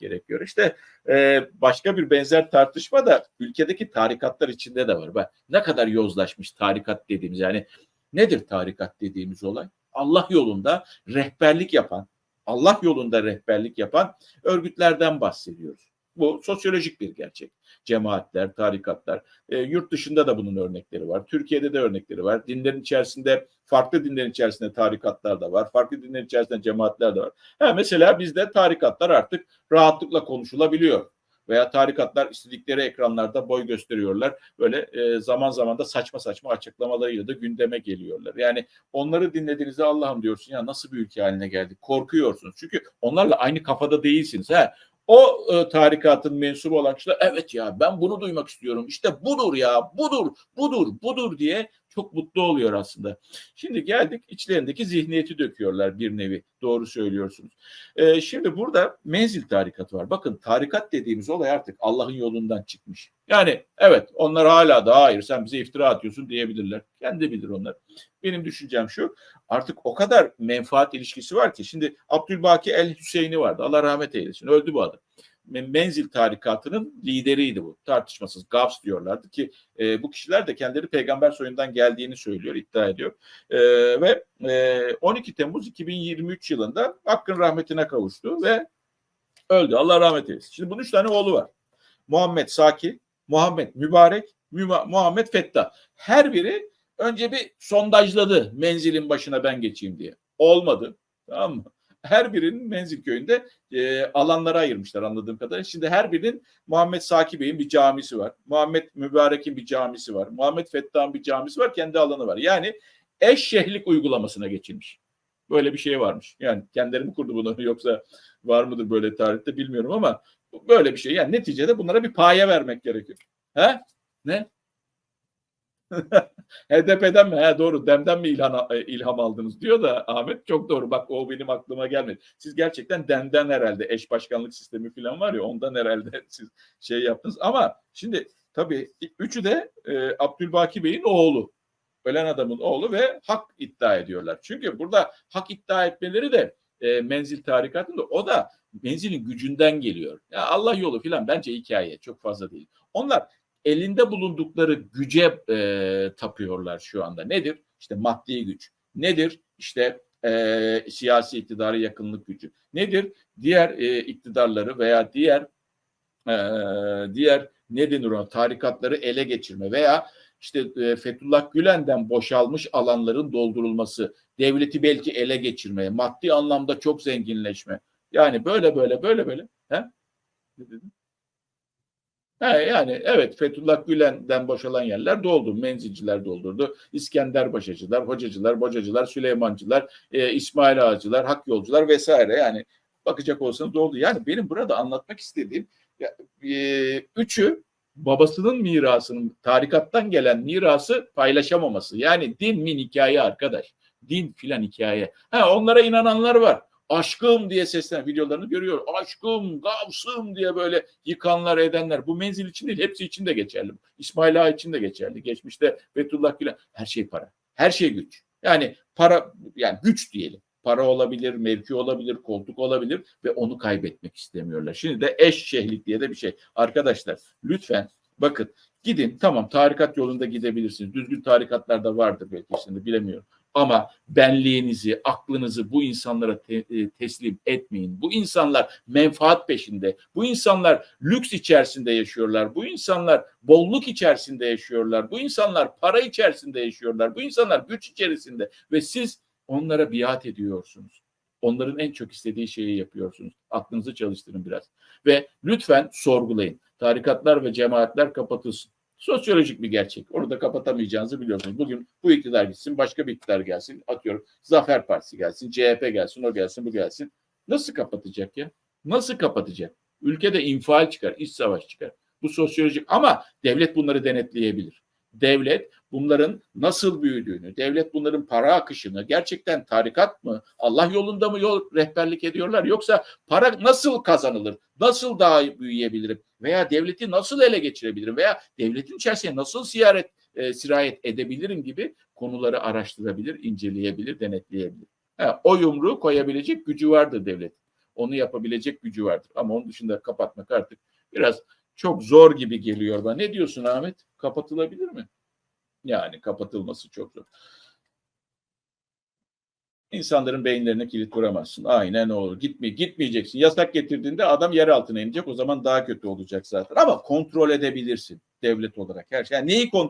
gerekiyor. İşte e, başka bir benzer tartışma da ülkedeki tarikatlar içinde de var. Bak ne kadar yozlaşmış tarikat dediğimiz yani nedir tarikat dediğimiz olay? Allah yolunda rehberlik yapan, Allah yolunda rehberlik yapan örgütlerden bahsediyoruz. Bu sosyolojik bir gerçek. Cemaatler, tarikatlar. E, yurt dışında da bunun örnekleri var. Türkiye'de de örnekleri var. Dinlerin içerisinde, farklı dinlerin içerisinde tarikatlar da var. Farklı dinlerin içerisinde cemaatler de var. Ha, mesela bizde tarikatlar artık rahatlıkla konuşulabiliyor. Veya tarikatlar istedikleri ekranlarda boy gösteriyorlar. Böyle e, zaman zaman da saçma saçma açıklamalarıyla da gündeme geliyorlar. Yani onları dinlediğinizde Allah'ım diyorsun ya nasıl bir ülke haline geldik. Korkuyorsunuz. Çünkü onlarla aynı kafada değilsiniz. Ha, o e, tarikatın mensubu olan kişiler evet ya ben bunu duymak istiyorum. İşte budur ya budur budur budur diye çok mutlu oluyor aslında. Şimdi geldik içlerindeki zihniyeti döküyorlar bir nevi. Doğru söylüyorsunuz. E, şimdi burada menzil tarikatı var. Bakın tarikat dediğimiz olay artık Allah'ın yolundan çıkmış. Yani evet onlar hala da hayır sen bize iftira atıyorsun diyebilirler. Kendi bilir onlar. Benim düşüncem şu artık o kadar menfaat ilişkisi var ki şimdi Abdülbaki El Hüseyin'i vardı. Allah rahmet eylesin. Öldü bu adam. Menzil tarikatının lideriydi bu. Tartışmasız Gavs diyorlardı ki e, bu kişiler de kendileri peygamber soyundan geldiğini söylüyor, iddia ediyor. E, ve e, 12 Temmuz 2023 yılında Hakk'ın rahmetine kavuştu ve öldü. Allah rahmet eylesin. Şimdi bunun üç tane oğlu var. Muhammed Saki, Muhammed Mübarek, Muhammed Fettah. Her biri önce bir sondajladı menzilin başına ben geçeyim diye. Olmadı. Tamam mı? Her birinin menzil köyünde e, alanlara ayırmışlar anladığım kadarıyla. Şimdi her birinin Muhammed Saki Bey'in bir camisi var. Muhammed Mübarek'in bir camisi var. Muhammed Fettah'ın bir camisi var. Kendi alanı var. Yani eşşehlik uygulamasına geçilmiş. Böyle bir şey varmış. Yani kendileri mi kurdu bunu yoksa var mıdır böyle tarihte bilmiyorum ama böyle bir şey. Yani neticede bunlara bir paye vermek gerekiyor. He? Ne? HDP'den mi? He, doğru. Dem'den mi ilham, ilham aldınız diyor da Ahmet çok doğru. Bak o benim aklıma gelmedi. Siz gerçekten Dem'den herhalde eş başkanlık sistemi falan var ya ondan herhalde siz şey yaptınız. Ama şimdi tabii üçü de e, Abdülbaki Bey'in oğlu. Ölen adamın oğlu ve hak iddia ediyorlar. Çünkü burada hak iddia etmeleri de e, menzil tarikatında o da menzilin gücünden geliyor. Ya Allah yolu falan bence hikaye çok fazla değil. Onlar elinde bulundukları güce e, tapıyorlar şu anda. Nedir? İşte maddi güç. Nedir? İşte e, siyasi iktidarı yakınlık gücü. Nedir? Diğer e, iktidarları veya diğer e, diğer ne denir ona tarikatları ele geçirme veya işte e, Fethullah Gülen'den boşalmış alanların doldurulması, devleti belki ele geçirmeye, maddi anlamda çok zenginleşme. Yani böyle böyle böyle böyle. He? Ne dedim? He, yani evet Fethullah Gülen'den boşalan yerler doldu. Menzilciler doldurdu. İskender Başacılar, Hocacılar, Bocacılar, Süleymancılar, e, İsmail Ağacılar, Hak Yolcular vesaire. Yani bakacak olsanız doldu. Yani benim burada anlatmak istediğim e, üçü babasının mirasının tarikattan gelen mirası paylaşamaması. Yani din min hikaye arkadaş. Din filan hikaye. Ha onlara inananlar var aşkım diye seslenen videolarını görüyor. Aşkım, gavsım diye böyle yıkanlar edenler. Bu menzil için değil, hepsi için de geçerli. İsmail Ağa için de geçerli. Geçmişte Fethullah Gülen her şey para. Her şey güç. Yani para yani güç diyelim. Para olabilir, mevki olabilir, koltuk olabilir ve onu kaybetmek istemiyorlar. Şimdi de eş şehlik diye de bir şey. Arkadaşlar lütfen bakın gidin tamam tarikat yolunda gidebilirsiniz. Düzgün tarikatlar da vardır belki şimdi bilemiyorum. Ama benliğinizi, aklınızı bu insanlara te- e, teslim etmeyin. Bu insanlar menfaat peşinde. Bu insanlar lüks içerisinde yaşıyorlar. Bu insanlar bolluk içerisinde yaşıyorlar. Bu insanlar para içerisinde yaşıyorlar. Bu insanlar güç içerisinde ve siz onlara biat ediyorsunuz. Onların en çok istediği şeyi yapıyorsunuz. Aklınızı çalıştırın biraz. Ve lütfen sorgulayın. Tarikatlar ve cemaatler kapatılsın. Sosyolojik bir gerçek. Onu da kapatamayacağınızı biliyorsunuz. Bugün bu iktidar gitsin, başka bir iktidar gelsin. Atıyorum Zafer Partisi gelsin, CHP gelsin, o gelsin, bu gelsin. Nasıl kapatacak ya? Nasıl kapatacak? Ülkede infial çıkar, iç savaş çıkar. Bu sosyolojik ama devlet bunları denetleyebilir. Devlet bunların nasıl büyüdüğünü, devlet bunların para akışını gerçekten tarikat mı, Allah yolunda mı yol rehberlik ediyorlar yoksa para nasıl kazanılır, nasıl daha büyüyebilirim veya devleti nasıl ele geçirebilirim veya devletin içerisine nasıl siyaret, e, sirayet edebilirim gibi konuları araştırabilir, inceleyebilir, denetleyebilir. Ha, o yumruğu koyabilecek gücü vardır devlet. Onu yapabilecek gücü vardır. Ama onun dışında kapatmak artık biraz çok zor gibi geliyor bana. Ne diyorsun Ahmet? Kapatılabilir mi? Yani kapatılması çok zor. İnsanların beyinlerine kilit vuramazsın. Aynen olur. Gitme, gitmeyeceksin. Yasak getirdiğinde adam yer altına inecek. O zaman daha kötü olacak zaten. Ama kontrol edebilirsin devlet olarak her şey. Yani neyi kontrol